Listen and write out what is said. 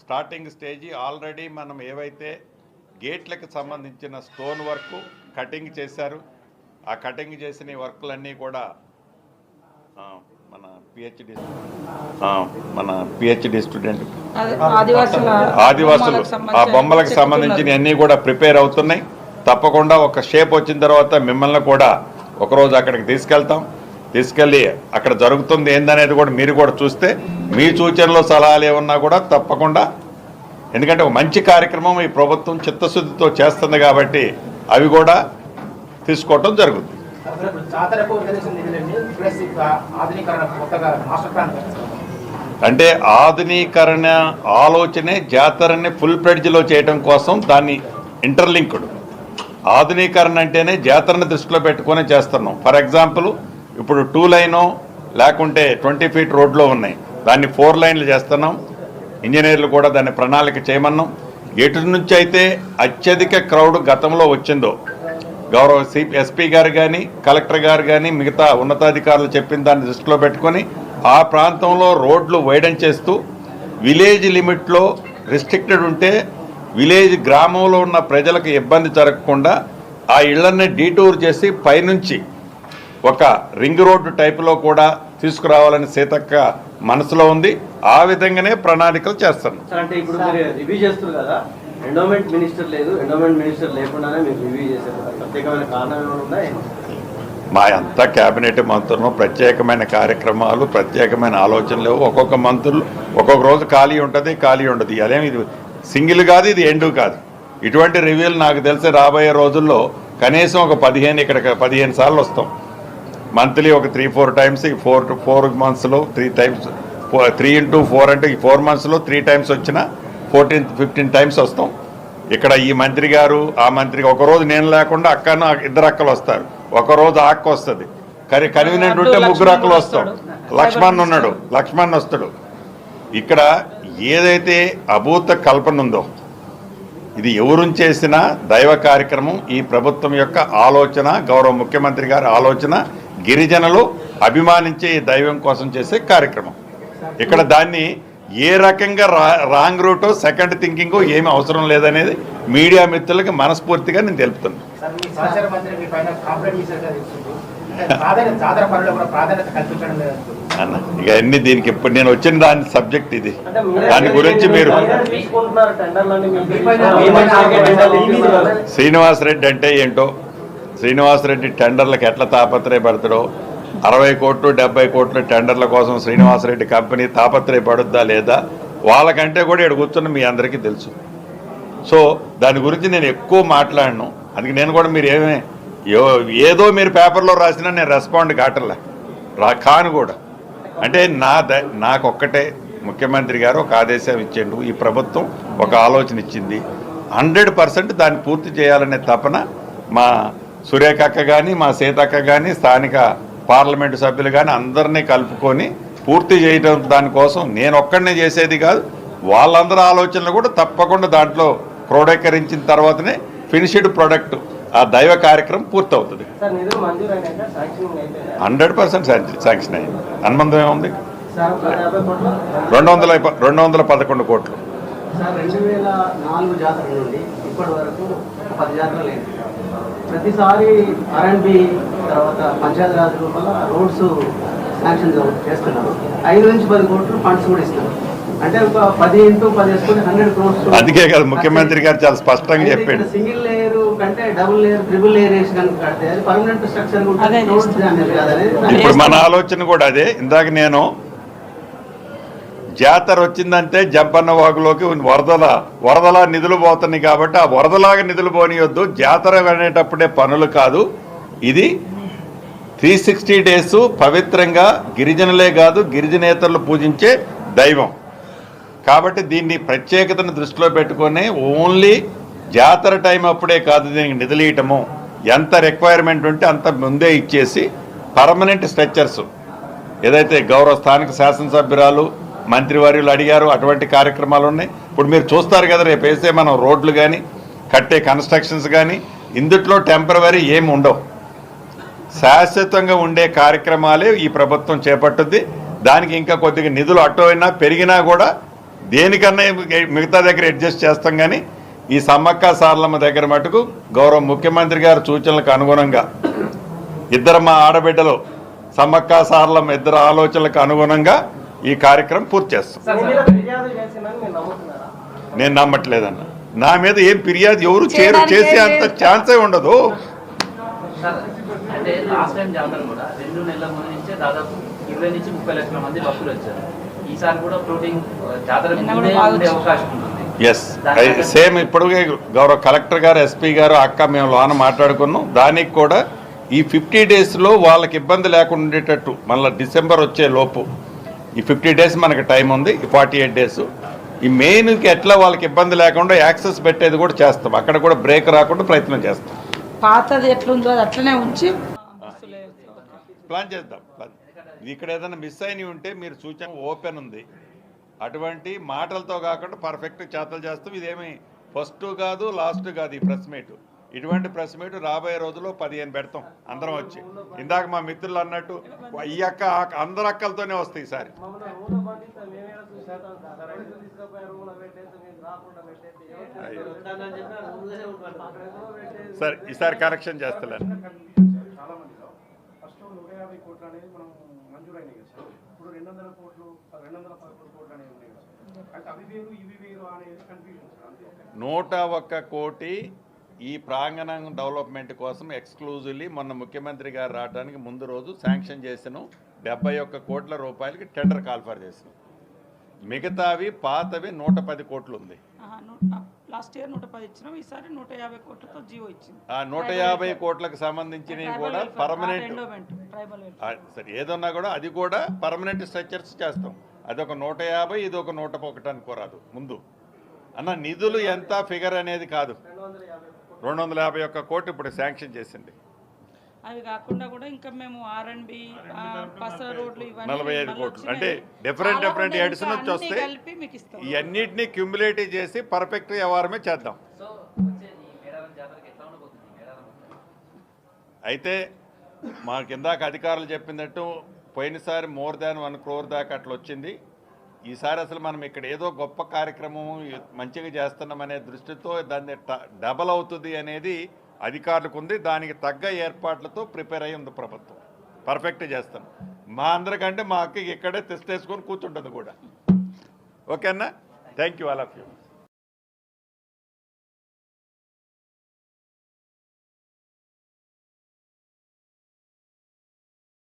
Starting stage already మనం ఏవైతే గేట్లకు సంబంధించిన స్టోన్ వర్క్ కటింగ్ చేశారు ఆ కటింగ్ చేసిన వర్క్లన్నీ కూడా మన పిహెచ్డి మన పిహెచ్డి స్టూడెంట్ ఆదివాసుల ఆ బొమ్మలకు. సంబంధించిన అన్నీ కూడా ప్రిపేర్ అవుతున్నాయి తప్పకుండా ఒక షేప్ వచ్చిన తర్వాత మిమ్మల్ని కూడా ఒకరోజు అక్కడికి తీసుకెళ్తాం. తీసుకెళ్ళి అక్కడ జరుగుతుంది ఏందనేది కూడా మీరు కూడా చూస్తే మీ సూచనలు సలహాలు ఏమన్నా కూడా తప్పకుండా. ఎందుకంటే ఒక మంచి కార్యక్రమం ఈ ప్రభుత్వం చిత్తశుద్ధితో చేస్తుంది కాబట్టి అవి కూడా తీసుకోవటం జరుగుతుంది. అంటే ఆధునీకరణ ఆలోచనే జాతరని ఫుల్ ప్రెడ్జ్లో చేయడం కోసం దాన్ని ఇంటర్లింక్డ్. ఆధునీకరణ అంటేనే జాతరను దృష్టిలో పెట్టుకొని చేస్తున్నాం. ఫర్ ఎగ్జాంపుల్ ఇప్పుడు టూ లైను లేకుంటే ట్వంటీ ఫీట్ రోడ్లో ఉన్నాయి. దాన్ని ఫోర్ లైన్లు చేస్తున్నాం. ఇంజనీర్లు కూడా దాన్ని ప్రణాళిక చేయమన్నాం. ఎటు నుంచి అయితే అత్యధిక క్రౌడ్ గతంలో వచ్చిందో గౌరవ సి ఎస్పీ గారు కానీ కలెక్టర్ గారు కానీ మిగతా ఉన్నతాధికారులు చెప్పిన దాన్ని దృష్టిలో పెట్టుకొని ఆ ప్రాంతంలో రోడ్లు వైడన్ చేస్తూ విలేజ్ లిమిట్లో రిస్ట్రిక్టెడ్ ఉంటే విలేజ్ గ్రామంలో ఉన్న ప్రజలకు ఇబ్బంది జరగకుండా ఆ ఇళ్ళన్నీ డీటూర్ చేసి పైనుంచి ఒక రింగ్ రోడ్డు టైపులో కూడా తీసుకురావాలని సీతక్క మనసులో ఉంది. ఆ విధంగానే ప్రణాళికలు చేస్తున్నాం సార్ అంటే ఇప్పుడు మీరు రివ్యూ చేస్తారు కదా ఎండోమెంట్ మినిస్టర్ లేదు ఎండోమెంట్ మినిస్టర్ లేకుండానే మీరు రివ్యూ చేశారు కదా. ప్రత్యేకమైన కారణం ఏమైనా ఉందా మా అంతా కేబినెట్ మంత్రులు ప్రత్యేకమైన కార్యక్రమాలు ప్రత్యేకమైన ఆలోచనలు ఒక్కొక్క మంత్రులు ఒక్కొక్క రోజు ఖాళీ ఉంటుంది ఖాళీ ఉండదు. అదేమి ఇది? సింగిల్ కాదు ఇది ఎండు కాదు. ఇటువంటి రివ్యూలు నాకు తెలిసి రాబోయే రోజుల్లో కనీసం ఒక పదిహేను ఇక్కడ పదిహేను సార్లు వస్తాం. మంత్లీ ఒక three four times four to four మంత్స్లో three times three into four అంటే ఈ ఫోర్ మంత్స్లో త్రీ టైమ్స్ వచ్చిన ఫోర్టీన్ ఫిఫ్టీన్ టైమ్స్ వస్తాం. ఇక్కడ ఈ మంత్రి గారు ఆ మంత్రి ఒకరోజు నేను లేకుండా అక్కను ఇద్దరు అక్కలు వస్తారు. ఒకరోజు ఆ అక్క వస్తుంది. కరి కన్వీనియంట్ ఉంటే ముగ్గురు అక్కలు వస్తాం. లక్ష్మణ్ ఉన్నాడు. లక్ష్మణ్ వస్తాడు. ఇక్కడ ఏదైతే అభూత కల్పన ఉందో ఇది ఎవరు చేసిన దైవ కార్యక్రమం ఈ ప్రభుత్వం యొక్క ఆలోచన గౌరవ ముఖ్యమంత్రి గారి ఆలోచన గిరిజనులు అభిమానించే ఈ దైవం కోసం చేసే కార్యక్రమం. ఇక్కడ దాన్ని ఏ రకంగా రా రాంగ్ రూటో సెకండ్ థింకింగ్ ఏమి అవసరం లేదనేది మీడియా మిత్రులకి మనస్ఫూర్తిగా నేను లేదు అన్న ఇక అన్ని దీనికి ఇప్పుడు నేను వచ్చిన దాని సబ్జెక్ట్ ఇది. దాని గురించి మీరు. శ్రీనివాసరెడ్డి అంటే ఏంటో? శ్రీనివాసరెడ్డి టెండర్లకు ఎట్లా తాపత్రయపడతాడో? అరవై కోట్లు డెబ్బై కోట్లు టెండర్ల కోసం శ్రీనివాసరెడ్డి కంపెనీ తాపత్రయపడుద్దా లేదా? వాళ్ళకంటే కూడా ఇక్కడ కూర్చున్న మీ అందరికీ తెలుసు. సో దాని గురించి నేను ఎక్కువ మాట్లాడను. అందుకే నేను కూడా మీరు ఏమే ఏదో మీరు పేపర్లో రాసినా నేను రెస్పాండ్ కావట్లే. రా కాను కూడా. అంటే నా ద నాకు ఒక్కటే ముఖ్యమంత్రి గారు ఒక ఆదేశం ఇచ్చిండు. ఈ ప్రభుత్వం ఒక ఆలోచన ఇచ్చింది. హండ్రెడ్ పర్సెంట్ దాన్ని పూర్తి చేయాలనే తపన మా సురేఖక్క కానీ మా సీతక్క కానీ స్థానిక పార్లమెంటు సభ్యులు కానీ అందరినీ కలుపుకొని పూర్తి చేయడం దానికోసం నేను ఒక్కడనే చేసేది కాదు. వాళ్ళందరి ఆలోచనలు కూడా తప్పకుండా దాంట్లో క్రోడీకరించిన తర్వాతనే ఫినిష్డ్ ప్రొడక్ట్ ఆ దైవ కార్యక్రమం పూర్తవుతుంది. హండ్రెడ్ పర్సెంట్ శాంక్షన్ అయింది. అనుబంధం ఏముంది? రెండు వందల రెండు వందల పదకొండు కోట్లు. రెండు వేల నాలుగు జాతర నుండి ఇప్పటి వరకు పది లేదు ప్రతిసారి ఆర్ఎండ్బి తర్వాత పంచాయతీ రాజ్ రూపంలో రోడ్స్ శాంక్షన్ చేస్తున్నారు. ఐదు నుంచి పది కోట్లు ఫండ్స్ కూడా ఇస్తున్నారు. అంటే ఒక పది ఇంటూ పది వేసుకుంటే హండ్రెడ్ క్రోర్స్ అందుకే కదా ముఖ్యమంత్రి గారు చాలా స్పష్టంగా చెప్పాడు. సింగిల్ లేయర్ కంటే డబుల్ లేయర్ ట్రిపుల్ లేయర్ వేసి కనుక కడితే అది పర్మనెంట్ స్ట్రక్చర్ ఇప్పుడు మన ఆలోచన కూడా అదే. ఇందాక నేను జాతర వచ్చిందంటే జంపన్న వాగులోకి వరదల వరదల నిధులు పోతున్నాయి కాబట్టి ఆ వరదలాగా నిధులు పోనీయొద్దు. జాతర అనేటప్పుడే పనులు కాదు. ఇది త్రీ సిక్స్టీ డేస్ పవిత్రంగా గిరిజనులే కాదు గిరిజనేతరులు పూజించే దైవం. కాబట్టి దీన్ని ప్రత్యేకతను దృష్టిలో పెట్టుకొని ఓన్లీ జాతర టైం అప్పుడే కాదు దీనికి నిధులీయటము. ఎంత రిక్వైర్మెంట్ ఉంటే అంత ముందే ఇచ్చేసి పర్మనెంట్ స్ట్రక్చర్స్ ఏదైతే గౌరవ స్థానిక శాసనసభ్యురాలు మంత్రివర్యులు అడిగారు అటువంటి కార్యక్రమాలు ఉన్నాయి. ఇప్పుడు మీరు చూస్తారు కదా రేపు వేసే మనం రోడ్లు కానీ కట్టే కన్స్ట్రక్షన్స్ కానీ ఇందుట్లో టెంపరవరీ ఏమి ఉండవు. శాశ్వతంగా ఉండే కార్యక్రమాలే ఈ ప్రభుత్వం చేపట్టుద్ది. దానికి ఇంకా కొద్దిగా నిధులు అటు పెరిగినా కూడా దేనికన్నా మిగతా దగ్గర అడ్జస్ట్ చేస్తాం కానీ ఈ సమ్మక్క సారలమ్మ దగ్గర మటుకు గౌరవ ముఖ్యమంత్రి గారి సూచనలకు అనుగుణంగా ఇద్దరు మా ఆడబిడ్డలు సమ్మక్క సారలమ్మ ఇద్దరు ఆలోచనలకు అనుగుణంగా ఈ కార్యక్రమం పూర్తి చేస్తాం. నేను నమ్మట్లేదన్న. నా మీద ఏం ఫిర్యాదు ఎవరు చేరు చేసే అంత. ఛాన్సే ఉండదు. సార్ అంటే లాస్ట్ టైం జాతర కూడా రెండు నెలల ముందు నుంచే దాదాపు ఇరవై నుంచి ముప్పై లక్షల మంది భక్తులు వచ్చారు. ఈసారి కూడా ఫ్లోటింగ్ జాతర నిన్న కూడా ముందే బాగా ఉండే వచ్చింది. అవకాశం ఉంటుంది ఎస్ సేమ్ ఇప్పుడు గౌరవ కలెక్టర్ గారు ఎస్పీ గారు అక్క మేము లోన మాట్లాడుకున్నాం. దానికి కూడా ఈ ఫిఫ్టీ డేస్లో వాళ్ళకి ఇబ్బంది లేకుండా ఉండేటట్టు మళ్ళీ డిసెంబర్ వచ్చే లోపు ఈ ఫిఫ్టీ డేస్ మనకి టైం ఉంది ఈ ఫార్టీ ఎయిట్ డేస్. ఈ మెయిన్కి ఎట్లా వాళ్ళకి ఇబ్బంది లేకుండా యాక్సెస్ పెట్టేది కూడా చేస్తాం. అక్కడ కూడా బ్రేక్ రాకుండా ప్రయత్నం చేస్తాం. పాతది ఎట్లుందో అది అట్లనే ఉంచి ప్లాన్ చేద్దాం. ఇక్కడ ఏదైనా మిస్ అయినవి ఉంటే మీరు సూచన ఓపెన్ ఉంది. అటువంటి మాటలతో కాకుండా పర్ఫెక్ట్ చేతలు చేస్తాం. ఇదేమి ఫస్ట్ కాదు లాస్ట్ కాదు ఈ ప్రెస్ మీట్. ఇటువంటి ప్రెస్ మీట్ రాబోయే రోజుల్లో పదిహేను పెడతాం. అందరం వచ్చి. ఇందాక మా మిత్రులు అన్నట్టు ఈ అక్క అందరు అక్కలతోనే వస్తాయి ఈసారి. సార్ సరే ఈసారి కరెక్షన్ చేస్తలేను. నూట ఒక్క కోటి ఈ ప్రాంగణం డెవలప్మెంట్ కోసం ఎక్స్క్లూజివ్లీ మొన్న ముఖ్యమంత్రి గారు రావడానికి ముందు రోజు శాంక్షన్ చేసినాం డెబ్బై ఒక్క కోట్ల రూపాయలకి టెండర్ కాల్ఫర్ చేసినాం. మిగతావి పాతవి నూట పది కోట్లు ఉంది లాస్ట్ ఇయర్ నూట పది ఇచ్చినాం ఈసారి నూట యాభై కోట్లతో జియో ఇచ్చింది. ఆ నూట యాభై కోట్లకు సంబంధించినవి కూడా పర్మనెంట్ సరే ఏదన్నా కూడా అది కూడా పర్మనెంట్ స్ట్రక్చర్స్ చేస్తాం. అదొక నూట యాభై ఇది ఒక నూట ఒకటి అనుకోరాదు ముందు. అన్న నిధులు ఎంత ఫిగర్ అనేది కాదు. రెండు వందల యాభై ఒక్క కోటి ఇప్పుడు శాంక్షన్ చేసింది. అవి కాకుండా కూడా ఇంకా మేము ఆర్ అండ్ బి పస రోడ్లు ఇవన్నీ నలభై ఐదు కోట్లు. అంటే డిఫరెంట్ డిఫరెంట్ ఇంకా నుంచి వస్తే కలిపి మీకు ఇస్తాం. ఇవన్నిటిని క్యూములేటివ్ చేసి పర్ఫెక్ట్ వ్యవహారమే చేద్దాం. అయితే మా కిందాక అధికారులు చెప్పినట్టు పోయినసారి మోర్ దాన్ వన్ క్రోర్ దాకా అట్లా వచ్చింది. ఈసారి అసలు మనం ఇక్కడ ఏదో గొప్ప కార్యక్రమం మంచిగా చేస్తున్నామనే దృష్టితో దాన్ని డబల్ అవుతుంది అనేది అధికారులకు ఉంది. దానికి తగ్గ ఏర్పాట్లతో ప్రిపేర్ అయ్యి ఉంది ప్రభుత్వం. పర్ఫెక్ట్ చేస్తాం. మా అందరికంటే మా అక్కకి ఇక్కడే తెస్తేసుకొని కూర్చుంటుంది కూడా. ఓకేనా? Thank you all of you